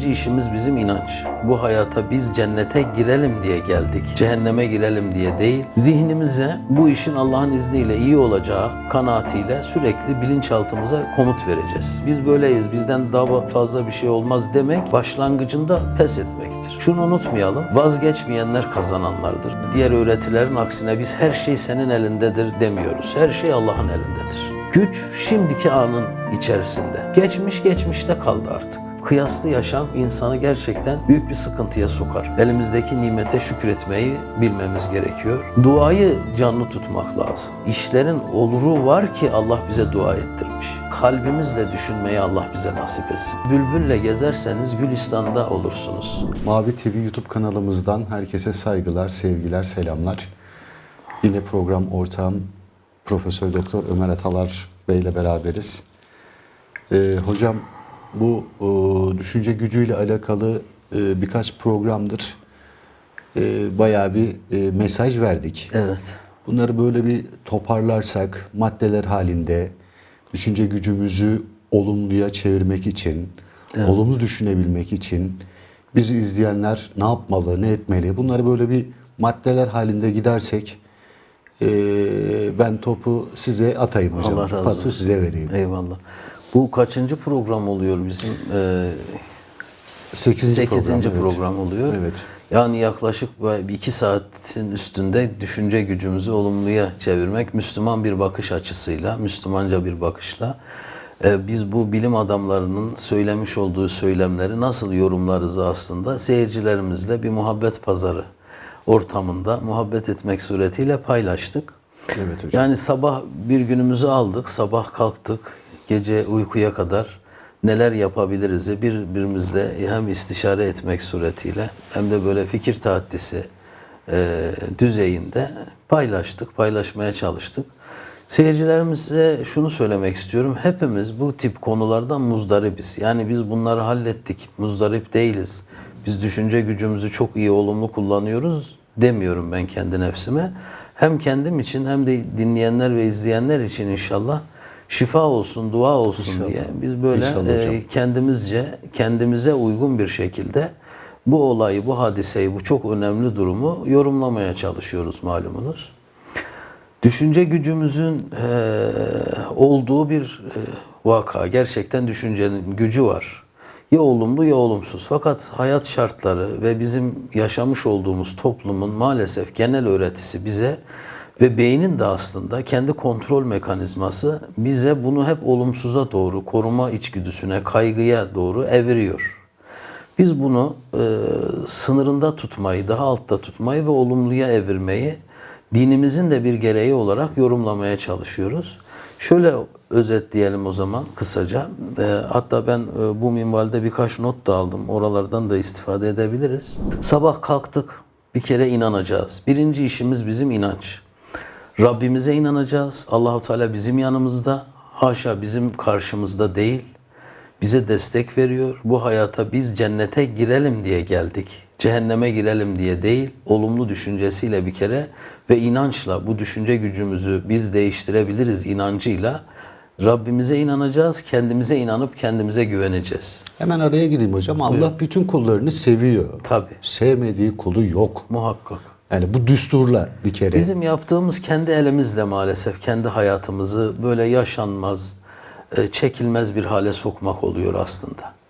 Birinci işimiz bizim inanç. Bu hayata biz cennete girelim diye geldik. Cehenneme girelim diye değil. Zihnimize bu işin Allah'ın izniyle iyi olacağı kanaatiyle sürekli bilinçaltımıza komut vereceğiz. Biz böyleyiz. Bizden daha fazla bir şey olmaz demek başlangıcında pes etmektir. Şunu unutmayalım. Vazgeçmeyenler kazananlardır. Diğer öğretilerin aksine biz her şey senin elindedir demiyoruz. Her şey Allah'ın elindedir. Güç şimdiki anın içerisinde. Geçmiş geçmişte kaldı artık. Kıyaslı yaşam insanı gerçekten büyük bir sıkıntıya sokar. Elimizdeki nimete şükretmeyi bilmemiz gerekiyor. Duayı canlı tutmak lazım. İşlerin oluru var ki Allah bize dua ettirmiş. Kalbimizle düşünmeyi Allah bize nasip etsin. Bülbülle gezerseniz Gülistan'da olursunuz. Mavi TV YouTube kanalımızdan herkese saygılar, sevgiler, selamlar. Yine program ortağım Profesör Doktor Ömer Atalar Bey ile beraberiz. Ee, hocam bu e, düşünce gücüyle alakalı e, birkaç programdır e, bayağı bir e, mesaj verdik. Evet. Bunları böyle bir toparlarsak maddeler halinde düşünce gücümüzü olumluya çevirmek için, olumlu düşünebilmek için bizi izleyenler ne yapmalı, ne etmeli? Bunları böyle bir maddeler halinde gidersek eee, ben topu size atayım hocam. Allah razı Pası olsun. size vereyim. Eyvallah. Bu kaçıncı program oluyor bizim? Sekizinci, Sekizinci program. program, evet. oluyor. Evet. Yani yaklaşık iki saatin üstünde düşünce gücümüzü olumluya çevirmek Müslüman bir bakış açısıyla, Müslümanca bir bakışla e, biz bu bilim adamlarının söylemiş olduğu söylemleri nasıl yorumlarız aslında seyircilerimizle bir muhabbet pazarı ortamında muhabbet etmek suretiyle paylaştık. Evet hocam. Yani sabah bir günümüzü aldık, sabah kalktık, gece uykuya kadar neler yapabiliriz birbirimizle hem istişare etmek suretiyle hem de böyle fikir tahaddisi e, düzeyinde paylaştık, paylaşmaya çalıştık. Seyircilerimize şunu söylemek istiyorum. Hepimiz bu tip konulardan muzdaribiz. Yani biz bunları hallettik, muzdarip değiliz. Biz düşünce gücümüzü çok iyi, olumlu kullanıyoruz demiyorum ben kendi nefsime. Hem kendim için hem de dinleyenler ve izleyenler için inşallah şifa olsun, dua olsun diye biz böyle İnşallah e, kendimizce, kendimize uygun bir şekilde bu olayı, bu hadiseyi, bu çok önemli durumu yorumlamaya çalışıyoruz malumunuz. Düşünce gücümüzün eee, olduğu bir eee, vaka. Gerçekten düşüncenin gücü var. Ya olumlu ya olumsuz. Fakat hayat şartları ve bizim yaşamış olduğumuz toplumun maalesef genel öğretisi bize ve beynin de aslında kendi kontrol mekanizması bize bunu hep olumsuza doğru, koruma içgüdüsüne, kaygıya doğru eviriyor. Biz bunu e, sınırında tutmayı, daha altta tutmayı ve olumluya evirmeyi dinimizin de bir gereği olarak yorumlamaya çalışıyoruz. Şöyle özetleyelim o zaman kısaca. E, hatta ben e, bu minvalde birkaç not da aldım. Oralardan da istifade edebiliriz. Sabah kalktık. Bir kere inanacağız. Birinci işimiz bizim inanç. Rabbimize inanacağız. Allahu Teala bizim yanımızda. Haşa bizim karşımızda değil bize destek veriyor. Bu hayata biz cennete girelim diye geldik. Cehenneme girelim diye değil, olumlu düşüncesiyle bir kere ve inançla bu düşünce gücümüzü biz değiştirebiliriz inancıyla Rabbimize inanacağız, kendimize inanıp kendimize güveneceğiz. Hemen araya gireyim hocam. Allah bütün kullarını seviyor. Tabii. Sevmediği kulu yok. Muhakkak. Yani bu düsturla bir kere. Bizim yaptığımız kendi elimizle maalesef kendi hayatımızı böyle yaşanmaz, e, çekilmez bir hale sokmak oluyor aslında.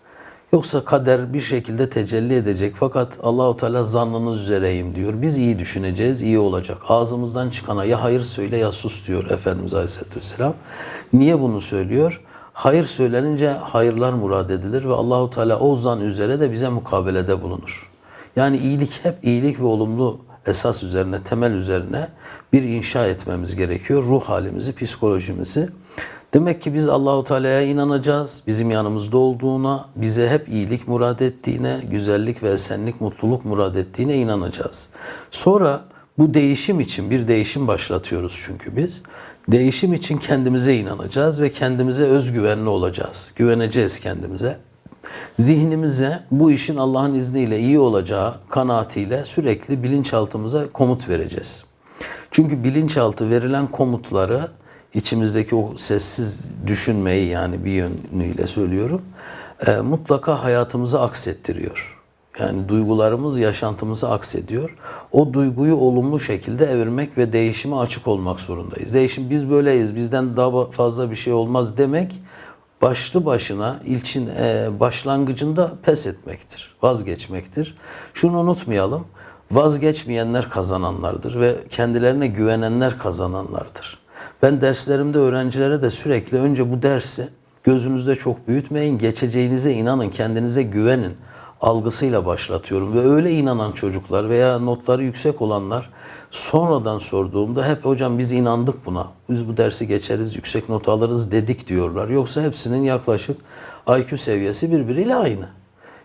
Yoksa kader bir şekilde tecelli edecek fakat Allahu Teala zannınız üzereyim diyor. Biz iyi düşüneceğiz, iyi olacak. Ağzımızdan çıkana ya hayır söyle ya sus diyor Efendimiz Aleyhisselatü Vesselam. Niye bunu söylüyor? Hayır söylenince hayırlar murad edilir ve Allahu Teala o zan üzere de bize mukabelede bulunur. Yani iyilik hep iyilik ve olumlu esas üzerine, temel üzerine bir inşa etmemiz gerekiyor. Ruh halimizi, psikolojimizi. Demek ki biz Allahu Teala'ya inanacağız. Bizim yanımızda olduğuna, bize hep iyilik murad ettiğine, güzellik ve esenlik, mutluluk murad ettiğine inanacağız. Sonra bu değişim için bir değişim başlatıyoruz çünkü biz. Değişim için kendimize inanacağız ve kendimize özgüvenli olacağız. Güveneceğiz kendimize zihnimize bu işin Allah'ın izniyle iyi olacağı kanaatiyle sürekli bilinçaltımıza komut vereceğiz. Çünkü bilinçaltı verilen komutları içimizdeki o sessiz düşünmeyi yani bir yönüyle söylüyorum e, mutlaka hayatımızı aksettiriyor. Yani duygularımız yaşantımızı aksediyor. O duyguyu olumlu şekilde evirmek ve değişime açık olmak zorundayız. Değişim biz böyleyiz, bizden daha fazla bir şey olmaz demek başlı başına ilçin e, başlangıcında pes etmektir, vazgeçmektir. Şunu unutmayalım, vazgeçmeyenler kazananlardır ve kendilerine güvenenler kazananlardır. Ben derslerimde öğrencilere de sürekli önce bu dersi gözünüzde çok büyütmeyin, geçeceğinize inanın, kendinize güvenin algısıyla başlatıyorum ve öyle inanan çocuklar veya notları yüksek olanlar sonradan sorduğumda hep hocam biz inandık buna. Biz bu dersi geçeriz, yüksek not alırız dedik diyorlar. Yoksa hepsinin yaklaşık IQ seviyesi birbiriyle aynı.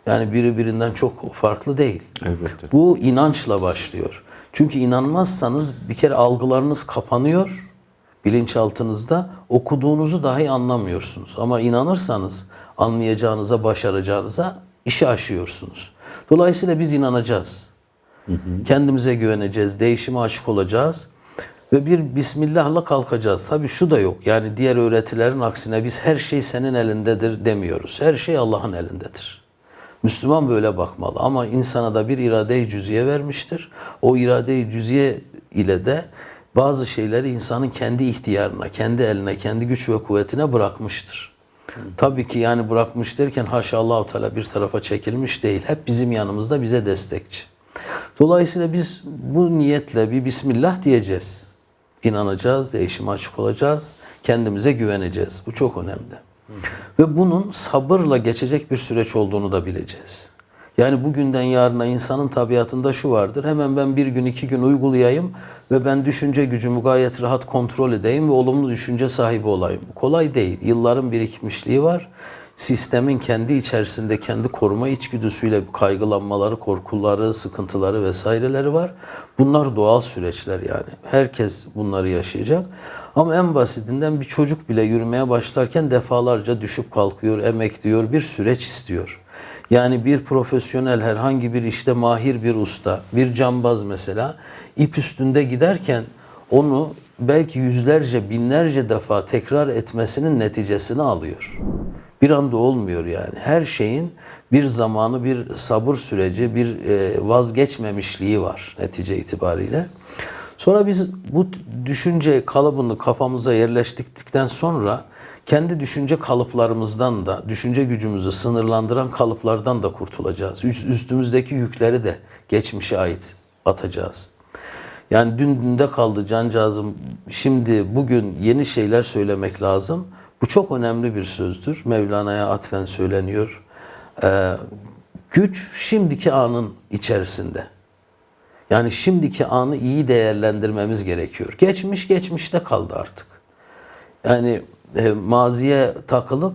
Yani biri birinden çok farklı değil. Elbette. Bu inançla başlıyor. Çünkü inanmazsanız bir kere algılarınız kapanıyor bilinçaltınızda okuduğunuzu dahi anlamıyorsunuz. Ama inanırsanız anlayacağınıza, başaracağınıza işi aşıyorsunuz. Dolayısıyla biz inanacağız. Kendimize güveneceğiz, değişime açık olacağız ve bir Bismillah'la kalkacağız. Tabii şu da yok. Yani diğer öğretilerin aksine biz her şey senin elindedir demiyoruz. Her şey Allah'ın elindedir. Müslüman böyle bakmalı ama insana da bir irade-i cüziye vermiştir. O irade-i cüziye ile de bazı şeyleri insanın kendi ihtiyarına, kendi eline, kendi güç ve kuvvetine bırakmıştır. Tabii ki yani bırakmış derken haşa Allahu Teala bir tarafa çekilmiş değil. Hep bizim yanımızda bize destekçi. Dolayısıyla biz bu niyetle bir Bismillah diyeceğiz. İnanacağız, değişime açık olacağız, kendimize güveneceğiz. Bu çok önemli. Ve bunun sabırla geçecek bir süreç olduğunu da bileceğiz. Yani bugünden yarına insanın tabiatında şu vardır. Hemen ben bir gün iki gün uygulayayım ve ben düşünce gücümü gayet rahat kontrol edeyim ve olumlu düşünce sahibi olayım. Kolay değil. Yılların birikmişliği var. Sistemin kendi içerisinde kendi koruma içgüdüsüyle kaygılanmaları, korkuları, sıkıntıları vesaireleri var. Bunlar doğal süreçler yani. Herkes bunları yaşayacak. Ama en basitinden bir çocuk bile yürümeye başlarken defalarca düşüp kalkıyor, emek diyor, bir süreç istiyor. Yani bir profesyonel herhangi bir işte mahir bir usta, bir cambaz mesela ip üstünde giderken onu belki yüzlerce, binlerce defa tekrar etmesinin neticesini alıyor. Bir anda olmuyor yani. Her şeyin bir zamanı, bir sabır süreci, bir e, vazgeçmemişliği var netice itibariyle. Sonra biz bu düşünce kalıbını kafamıza yerleştirdikten sonra kendi düşünce kalıplarımızdan da, düşünce gücümüzü sınırlandıran kalıplardan da kurtulacağız. Üstümüzdeki yükleri de geçmişe ait atacağız. Yani dün dünde kaldı cancağızım. Şimdi bugün yeni şeyler söylemek lazım. Bu çok önemli bir sözdür. Mevlana'ya atfen söyleniyor. Ee, güç şimdiki anın içerisinde. Yani şimdiki anı iyi değerlendirmemiz gerekiyor. Geçmiş geçmişte kaldı artık. Yani e, maziye takılıp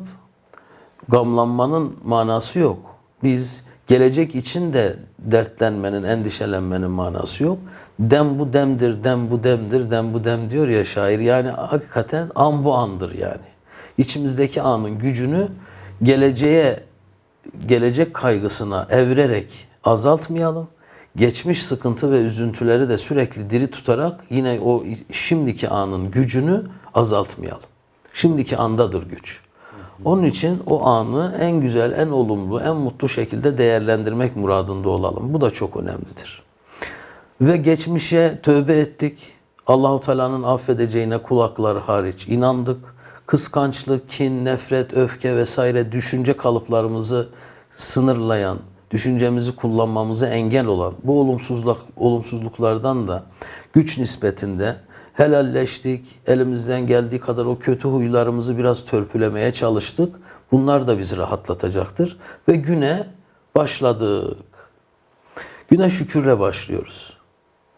gamlanmanın manası yok. Biz gelecek için de dertlenmenin, endişelenmenin manası yok. Dem bu demdir, dem bu demdir, dem bu dem diyor ya şair. Yani hakikaten an bu andır yani. İçimizdeki anın gücünü geleceğe, gelecek kaygısına evirerek azaltmayalım. Geçmiş sıkıntı ve üzüntüleri de sürekli diri tutarak yine o şimdiki anın gücünü azaltmayalım. Şimdiki andadır güç. Onun için o anı en güzel, en olumlu, en mutlu şekilde değerlendirmek muradında olalım. Bu da çok önemlidir. Ve geçmişe tövbe ettik. Allahu Teala'nın affedeceğine kulakları hariç inandık. Kıskançlık, kin, nefret, öfke vesaire düşünce kalıplarımızı sınırlayan, düşüncemizi kullanmamıza engel olan bu olumsuzluk olumsuzluklardan da güç nispetinde helalleştik. Elimizden geldiği kadar o kötü huylarımızı biraz törpülemeye çalıştık. Bunlar da bizi rahatlatacaktır ve güne başladık. Güne şükürle başlıyoruz.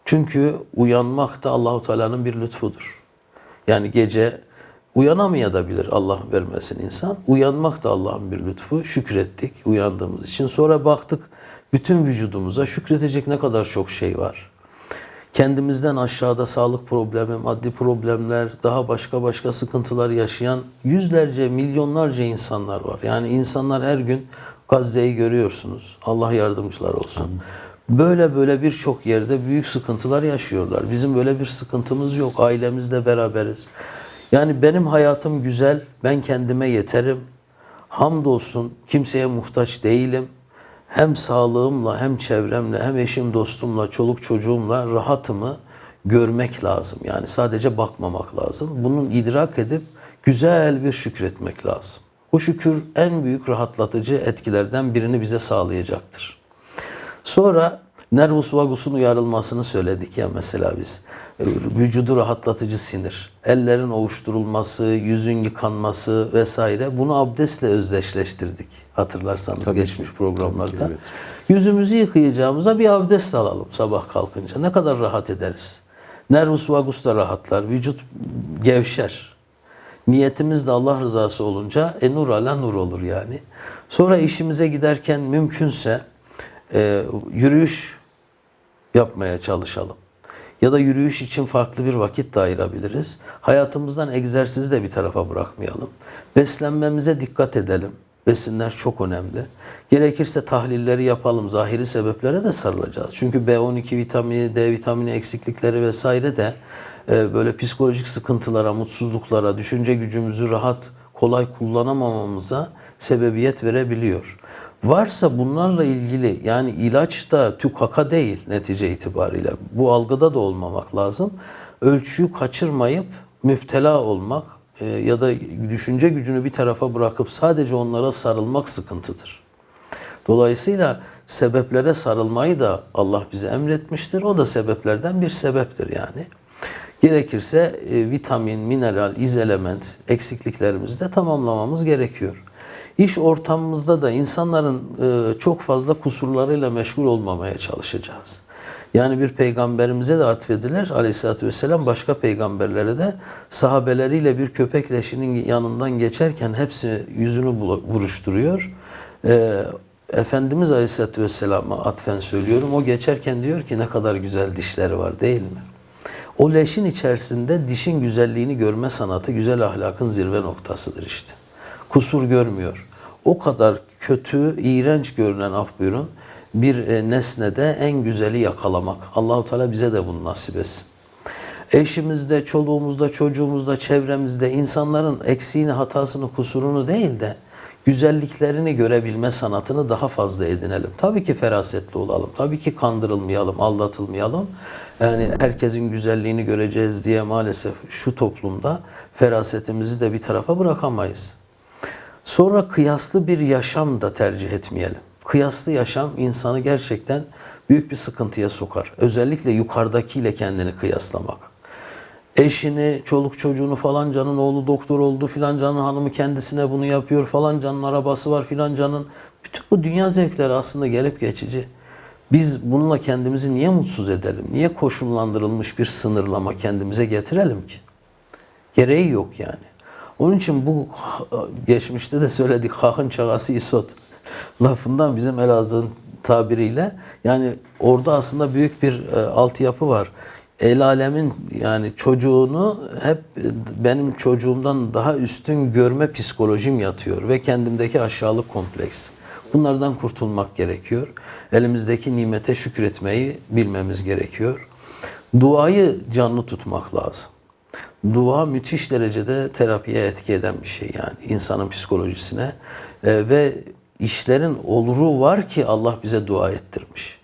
Çünkü uyanmak da Allahu Teala'nın bir lütfudur. Yani gece uyanamayabilir Allah vermesin insan. Uyanmak da Allah'ın bir lütfu. Şükrettik uyandığımız için. Sonra baktık bütün vücudumuza şükredecek ne kadar çok şey var. Kendimizden aşağıda sağlık problemi, maddi problemler, daha başka başka sıkıntılar yaşayan yüzlerce, milyonlarca insanlar var. Yani insanlar her gün Gazze'yi görüyorsunuz. Allah yardımcılar olsun. Böyle böyle birçok yerde büyük sıkıntılar yaşıyorlar. Bizim böyle bir sıkıntımız yok. Ailemizle beraberiz. Yani benim hayatım güzel, ben kendime yeterim. Hamdolsun kimseye muhtaç değilim. Hem sağlığımla hem çevremle hem eşim dostumla çoluk çocuğumla rahatımı görmek lazım. Yani sadece bakmamak lazım. Bunun idrak edip güzel bir şükretmek lazım. Bu şükür en büyük rahatlatıcı etkilerden birini bize sağlayacaktır. Sonra nervus vagus'un uyarılmasını söyledik ya mesela biz. E, Vücudu rahatlatıcı sinir, ellerin ovuşturulması, yüzün yıkanması vesaire bunu abdestle özdeşleştirdik. Hatırlarsanız Tabii geçmiş ki, programlarda. tabii ki, evet. Yüzümüzü yıkayacağımıza bir abdest alalım sabah kalkınca. Ne kadar rahat ederiz. Nervus vagus da rahatlar, vücut gevşer. Niyetimiz de Allah rızası olunca e nur ala nur olur yani. Sonra işimize giderken mümkünse e, yürüyüş yapmaya çalışalım. Ya da yürüyüş için farklı bir vakit de ayırabiliriz. Hayatımızdan egzersizi de bir tarafa bırakmayalım. Beslenmemize dikkat edelim. Besinler çok önemli. Gerekirse tahlilleri yapalım. Zahiri sebeplere de sarılacağız. Çünkü B12 vitamini, D vitamini eksiklikleri vesaire de e, böyle psikolojik sıkıntılara, mutsuzluklara, düşünce gücümüzü rahat, kolay kullanamamamıza sebebiyet verebiliyor. Varsa bunlarla ilgili yani ilaç da tükaka değil netice itibariyle. Bu algıda da olmamak lazım. Ölçüyü kaçırmayıp müptela olmak e, ya da düşünce gücünü bir tarafa bırakıp sadece onlara sarılmak sıkıntıdır. Dolayısıyla sebeplere sarılmayı da Allah bize emretmiştir. O da sebeplerden bir sebeptir yani. Gerekirse e, vitamin, mineral, izelement eksikliklerimizi de tamamlamamız gerekiyor. İş ortamımızda da insanların e, çok fazla kusurlarıyla meşgul olmamaya çalışacağız. Yani bir peygamberimize de atfedilir aleyhissalatü vesselam başka peygamberlere de sahabeleriyle bir köpek leşinin yanından geçerken hepsi yüzünü buruşturuyor. E, Efendimiz aleyhissalatü vesselama atfen söylüyorum. O geçerken diyor ki ne kadar güzel dişleri var değil mi? O leşin içerisinde dişin güzelliğini görme sanatı güzel ahlakın zirve noktasıdır işte. Kusur görmüyor. O kadar kötü, iğrenç görünen af buyurun bir e, nesnede en güzeli yakalamak. Allahu Teala bize de bunu nasip etsin. Eşimizde, çoluğumuzda, çocuğumuzda, çevremizde insanların eksiğini, hatasını, kusurunu değil de güzelliklerini görebilme sanatını daha fazla edinelim. Tabii ki ferasetli olalım. Tabii ki kandırılmayalım, aldatılmayalım. Yani herkesin güzelliğini göreceğiz diye maalesef şu toplumda ferasetimizi de bir tarafa bırakamayız. Sonra kıyaslı bir yaşam da tercih etmeyelim. Kıyaslı yaşam insanı gerçekten büyük bir sıkıntıya sokar. Özellikle yukarıdakiyle kendini kıyaslamak. Eşini, çoluk çocuğunu falancanın oğlu doktor oldu, filancanın hanımı kendisine bunu yapıyor, falancanın arabası var, filancanın. Bütün bu dünya zevkleri aslında gelip geçici. Biz bununla kendimizi niye mutsuz edelim? Niye koşullandırılmış bir sınırlama kendimize getirelim ki? Gereği yok yani. Onun için bu geçmişte de söyledik hahın çağası isot lafından bizim Elazığ'ın tabiriyle yani orada aslında büyük bir e, altyapı var. El alemin yani çocuğunu hep benim çocuğumdan daha üstün görme psikolojim yatıyor ve kendimdeki aşağılık kompleks. Bunlardan kurtulmak gerekiyor. Elimizdeki nimete şükretmeyi bilmemiz gerekiyor. Duayı canlı tutmak lazım. Dua müthiş derecede terapiye etki eden bir şey yani insanın psikolojisine Ee, ve işlerin oluru var ki Allah bize dua ettirmiş.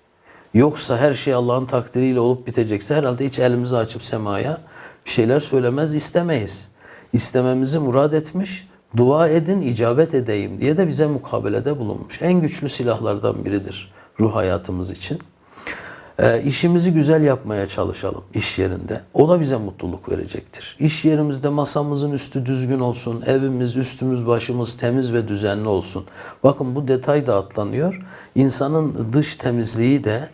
Yoksa her şey Allah'ın takdiriyle olup bitecekse herhalde hiç elimizi açıp semaya bir şeyler söylemez istemeyiz. İstememizi murad etmiş, dua edin icabet edeyim diye de bize mukabelede bulunmuş. En güçlü silahlardan biridir ruh hayatımız için. E, işimizi güzel yapmaya çalışalım iş yerinde. O da bize mutluluk verecektir. İş yerimizde masamızın üstü düzgün olsun, evimiz, üstümüz, başımız temiz ve düzenli olsun. Bakın bu detay da atlanıyor. İnsanın dış temizliği de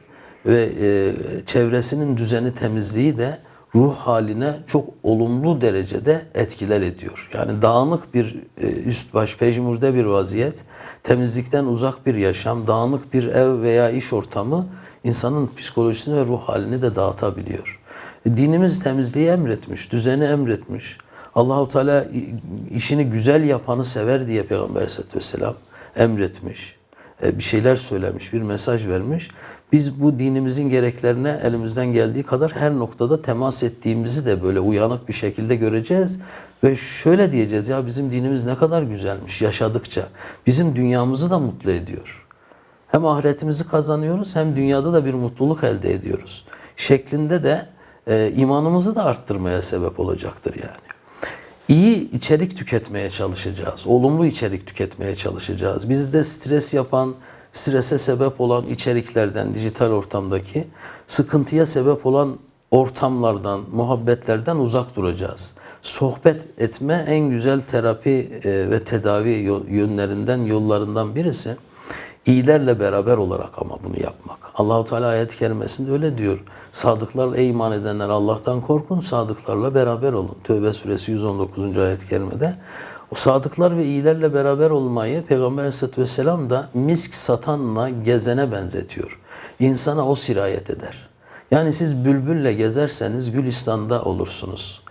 ve e, çevresinin düzeni temizliği de ruh haline çok olumlu derecede etkiler ediyor. Yani dağınık bir e, üst baş pejmurde bir vaziyet, temizlikten uzak bir yaşam, dağınık bir ev veya iş ortamı insanın psikolojisini ve ruh halini de dağıtabiliyor. E, Dinimiz temizliği emretmiş, düzeni emretmiş. Allahu Teala işini güzel yapanı sever diye Peygamber Aleyhisselatü Vesselam emretmiş. e, bir şeyler söylemiş, bir mesaj vermiş. Biz bu dinimizin gereklerine elimizden geldiği kadar her noktada temas ettiğimizi de böyle uyanık bir şekilde göreceğiz. Ve şöyle diyeceğiz ya bizim dinimiz ne kadar güzelmiş yaşadıkça. Bizim dünyamızı da mutlu ediyor. Hem ahiretimizi kazanıyoruz hem dünyada da bir mutluluk elde ediyoruz. Şeklinde de e, imanımızı da arttırmaya sebep olacaktır yani. İyi içerik tüketmeye çalışacağız. Olumlu içerik tüketmeye çalışacağız. Bizde stres yapan, strese sebep olan içeriklerden, dijital ortamdaki sıkıntıya sebep olan ortamlardan, muhabbetlerden uzak duracağız. Sohbet etme en güzel terapi e, ve tedavi yönlerinden, yollarından birisi. İyilerle beraber olarak ama bunu yapmak. Allahu Teala ayet-i kerimesinde öyle diyor. Sadıklarla iman edenler Allah'tan korkun, sadıklarla beraber olun. Tövbe suresi 119. ayet-i kerimede. O sadıklar ve iyilerle beraber olmayı Peygamber Aleyhisselatü Vesselam da misk satanla gezene benzetiyor. İnsana o sirayet eder. Yani siz bülbülle gezerseniz Gülistan'da olursunuz.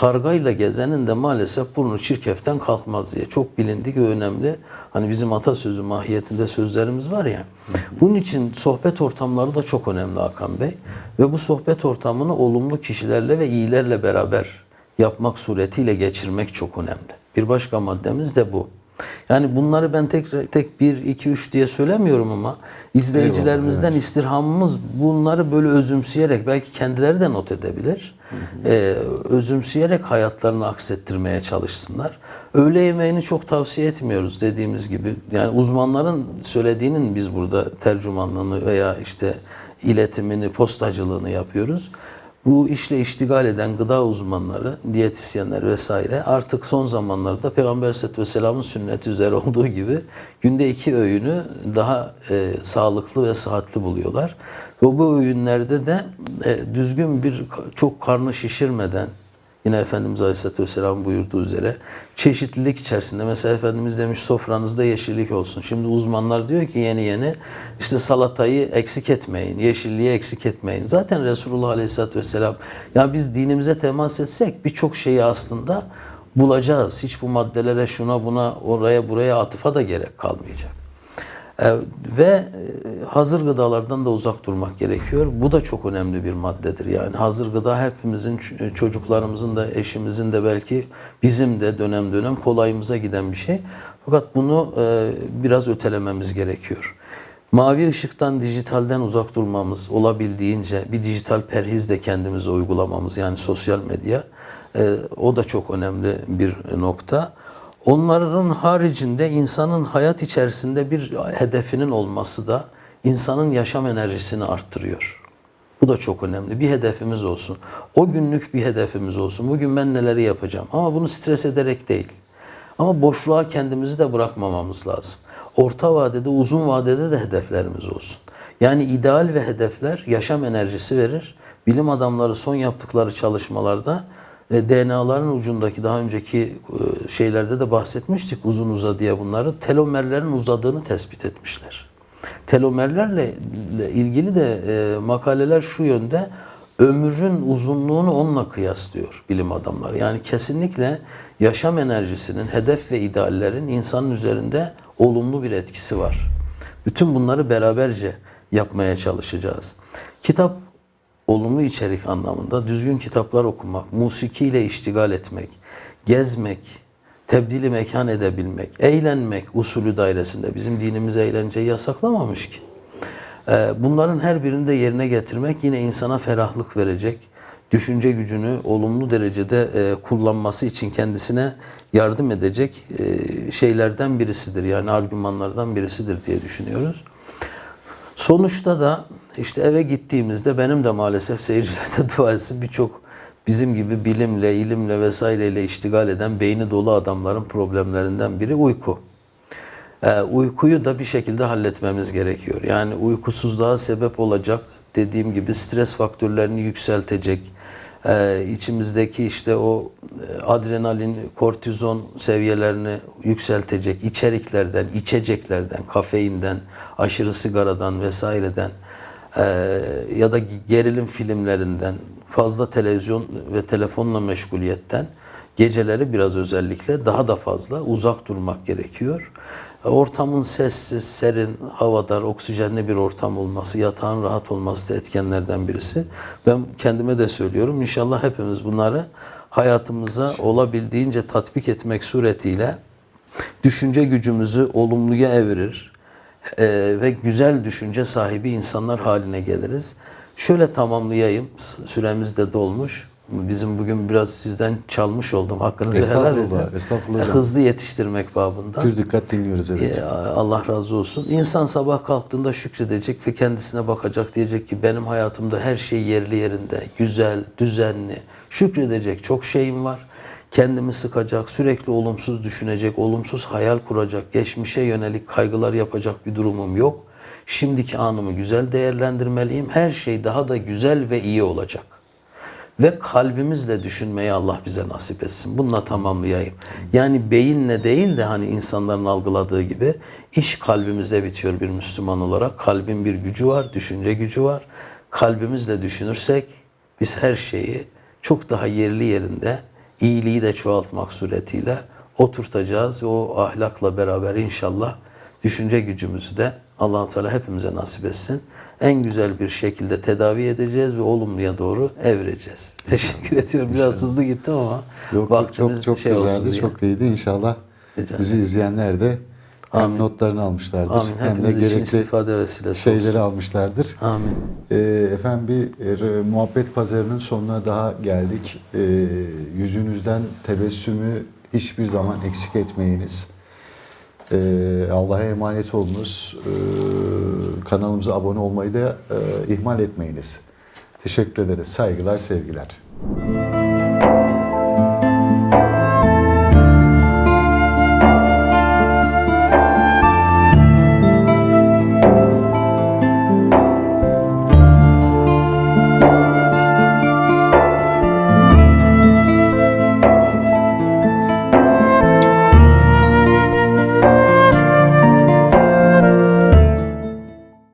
Kargayla gezenin de maalesef burnu çirkeften kalkmaz diye çok bilindik ve önemli. Hani bizim atasözü mahiyetinde sözlerimiz var ya. Bunun için sohbet ortamları da çok önemli Hakan Bey. Ve bu sohbet ortamını olumlu kişilerle ve iyilerle beraber yapmak suretiyle geçirmek çok önemli. Bir başka maddemiz de bu. Yani bunları ben tek tek 1 2 3 diye söylemiyorum ama izleyicilerimizden istirhamımız bunları böyle özümseyerek belki kendileri de not edebilir. Ee, özümseyerek hayatlarını aksettirmeye çalışsınlar. Öğle yemeğini çok tavsiye etmiyoruz dediğimiz gibi. Yani uzmanların söylediğinin biz burada tercümanlığını veya işte iletimini, postacılığını yapıyoruz. Bu işle iştigal eden gıda uzmanları, diyetisyenler vesaire artık son zamanlarda Peygamber Aleyhisselatü Vesselam'ın sünneti üzere olduğu gibi günde iki öğünü daha e, sağlıklı ve sıhhatli buluyorlar. Ve bu öğünlerde de e, düzgün bir çok karnı şişirmeden Yine Efendimiz Aleyhisselatü Vesselam buyurduğu üzere çeşitlilik içerisinde mesela Efendimiz demiş sofranızda yeşillik olsun. Şimdi uzmanlar diyor ki yeni yeni işte salatayı eksik etmeyin, yeşilliği eksik etmeyin. Zaten Resulullah Aleyhisselatü Vesselam ya biz dinimize temas etsek birçok şeyi aslında bulacağız. Hiç bu maddelere şuna buna oraya buraya atıfa da gerek kalmayacak. Ee, ve e, hazır gıdalardan da uzak durmak gerekiyor. Bu da çok önemli bir maddedir. Yani hazır gıda hepimizin, ç- çocuklarımızın da, eşimizin de belki bizim de dönem dönem kolayımıza giden bir şey. Fakat bunu e, biraz ötelememiz gerekiyor. Mavi ışıktan, dijitalden uzak durmamız, olabildiğince bir dijital perhiz de kendimize uygulamamız yani sosyal medya e, o da çok önemli bir nokta. Onların haricinde insanın hayat içerisinde bir hedefinin olması da insanın yaşam enerjisini arttırıyor. Bu da çok önemli. Bir hedefimiz olsun. O günlük bir hedefimiz olsun. Bugün ben neleri yapacağım. Ama bunu stres ederek değil. Ama boşluğa kendimizi de bırakmamamız lazım. Orta vadede, uzun vadede de hedeflerimiz olsun. Yani ideal ve hedefler yaşam enerjisi verir. Bilim adamları son yaptıkları çalışmalarda DNA'ların ucundaki daha önceki e, şeylerde de bahsetmiştik uzun uzadıya bunları. Telomerlerin uzadığını tespit etmişler. Telomerlerle ilgili de e, makaleler şu yönde ömrün uzunluğunu onunla kıyaslıyor bilim adamları. Yani kesinlikle yaşam enerjisinin, hedef ve ideallerin insanın üzerinde olumlu bir etkisi var. Bütün bunları beraberce yapmaya çalışacağız. Kitap olumlu içerik anlamında düzgün kitaplar okumak, musikiyle iştigal etmek, gezmek, tebdili mekan edebilmek, eğlenmek usulü dairesinde bizim dinimiz eğlenceyi yasaklamamış ki. Ee, Bunların her birini de yerine getirmek yine insana ferahlık verecek, düşünce gücünü olumlu derecede e, kullanması için kendisine yardım edecek e, şeylerden birisidir. Yani argümanlardan birisidir diye düşünüyoruz. Sonuçta da işte eve gittiğimizde benim de maalesef seyircilerde dua etsin birçok bizim gibi bilimle, ilimle vesaireyle iştigal eden beyni dolu adamların problemlerinden biri uyku. Ee, uykuyu da bir şekilde halletmemiz gerekiyor. Yani uykusuzluğa sebep olacak dediğim gibi stres faktörlerini yükseltecek, e, içimizdeki işte o e, adrenalin, kortizon seviyelerini yükseltecek içeriklerden, içeceklerden, kafeinden, aşırı sigaradan vesaireden ya da gerilim filmlerinden, fazla televizyon ve telefonla meşguliyetten geceleri biraz özellikle daha da fazla uzak durmak gerekiyor. Ortamın sessiz, serin, havadar, oksijenli bir ortam olması, yatağın rahat olması da etkenlerden birisi. Ben kendime de söylüyorum. İnşallah hepimiz bunları hayatımıza olabildiğince tatbik etmek suretiyle düşünce gücümüzü olumluya evirir e, ve güzel düşünce sahibi insanlar haline geliriz. Şöyle tamamlayayım, süremiz de dolmuş. Bizim bugün biraz sizden çalmış oldum. Hakkınızı helal edin. Estağfurullah, Hızlı yetiştirmek babında. Pür dikkat dinliyoruz evet. E, Allah razı olsun. İnsan sabah kalktığında şükredecek ve kendisine bakacak. Diyecek ki benim hayatımda her şey yerli yerinde, güzel, düzenli. Şükredecek çok şeyim var. Kendimi sıkacak, sürekli olumsuz düşünecek, olumsuz hayal kuracak, geçmişe yönelik kaygılar yapacak bir durumum yok. Şimdiki anımı güzel değerlendirmeliyim. Her şey daha da güzel ve iyi olacak. Ve kalbimizle düşünmeyi Allah bize nasip etsin. Bununla tamamlayayım. Yani beyinle değil de hani insanların algıladığı gibi iş kalbimizde bitiyor bir Müslüman olarak. Kalbin bir gücü var, düşünce gücü var. Kalbimizle düşünürsek biz her şeyi çok daha yerli yerinde iyiliği de çoğaltmak suretiyle oturtacağız ve o ahlakla beraber inşallah düşünce gücümüzü de allah Teala hepimize nasip etsin. En güzel bir şekilde tedavi edeceğiz ve olumluya doğru evireceğiz. Teşekkür ediyorum. Biraz hızlı gittim ama Yok, vaktimiz çok çok şey olsun güzeldi, diye. çok iyiydi. İnşallah Rica bizi izleyenler de hem notlarını almışlardır Amin. hem de Hepimiz gerekli istifade vesilesi şeyleri olsun. almışlardır. Amin. Ee, efendim bir e, muhabbet pazarının sonuna daha geldik. Ee, yüzünüzden tebessümü hiçbir zaman eksik etmeyiniz. Ee, Allah'a emanet olunuz. Ee, kanalımıza abone olmayı da e, ihmal etmeyiniz. Teşekkür ederiz. Saygılar, sevgiler.